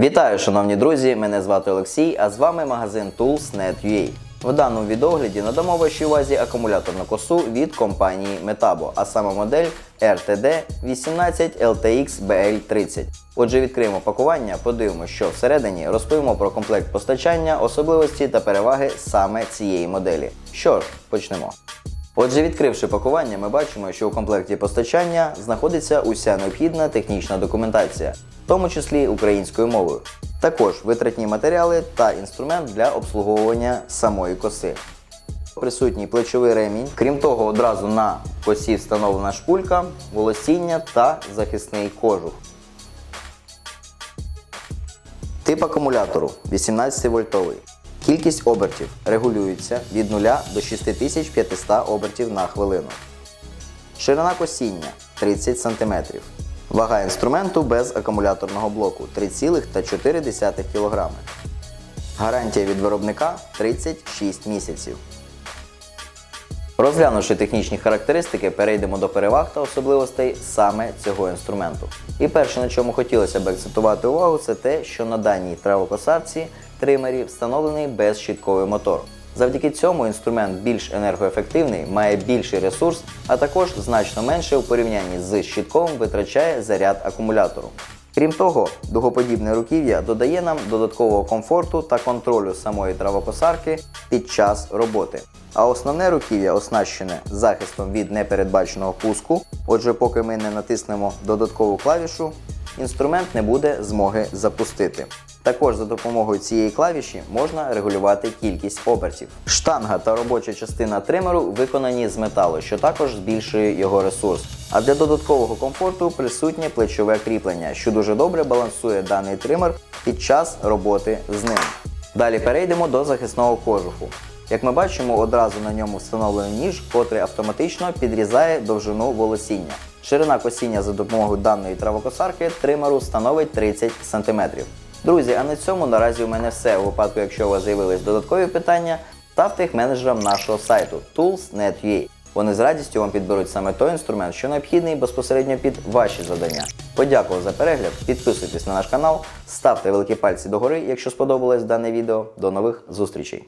Вітаю, шановні друзі! Мене звати Олексій, а з вами магазин Tools.net.ua. В даному відогляді надамо вашій увазі акумуляторну косу від компанії Metabo, а саме модель RTD 18 LTX BL30. Отже, відкриємо пакування, подивимося, що всередині розповімо про комплект постачання, особливості та переваги саме цієї моделі. Що ж, почнемо. Отже, відкривши пакування, ми бачимо, що у комплекті постачання знаходиться уся необхідна технічна документація, в тому числі українською мовою. Також витратні матеріали та інструмент для обслуговування самої коси. Присутній плечовий ремінь. Крім того, одразу на косі встановлена шпулька, волосіння та захисний кожух. Тип акумулятору 18 вольтовий. Кількість обертів регулюється від 0 до 6500 обертів на хвилину. Ширина косіння 30 см. Вага інструменту без акумуляторного блоку 3,4 кг. Гарантія від виробника 36 місяців. Розглянувши технічні характеристики, перейдемо до переваг та особливостей саме цього інструменту. І перше, на чому хотілося б акцентувати увагу, це те, що на даній травокосарці тримері встановлений безщітковий мотор. Завдяки цьому інструмент більш енергоефективний, має більший ресурс, а також значно менше у порівнянні з щітковим витрачає заряд акумулятору. Крім того, дугоподібне руків'я додає нам додаткового комфорту та контролю самої травокосарки під час роботи. А основне руків'я оснащене захистом від непередбаченого пуску. Отже, поки ми не натиснемо додаткову клавішу, інструмент не буде змоги запустити. Також за допомогою цієї клавіші можна регулювати кількість обертів. Штанга та робоча частина тримеру виконані з металу, що також збільшує його ресурс. А для додаткового комфорту присутнє плечове кріплення, що дуже добре балансує даний тример під час роботи з ним. Далі перейдемо до захисного кожуху. Як ми бачимо, одразу на ньому встановлений ніж, котрий автоматично підрізає довжину волосіння. Ширина косіння за допомогою даної травокосарки тримеру становить 30 см. Друзі, а на цьому наразі у мене все. У випадку, якщо у вас з'явились додаткові питання, ставте їх менеджерам нашого сайту tools.net.ua. Вони з радістю вам підберуть саме той інструмент, що необхідний безпосередньо під ваші завдання. Подякував за перегляд, підписуйтесь на наш канал, ставте великі пальці догори, якщо сподобалось дане відео. До нових зустрічей!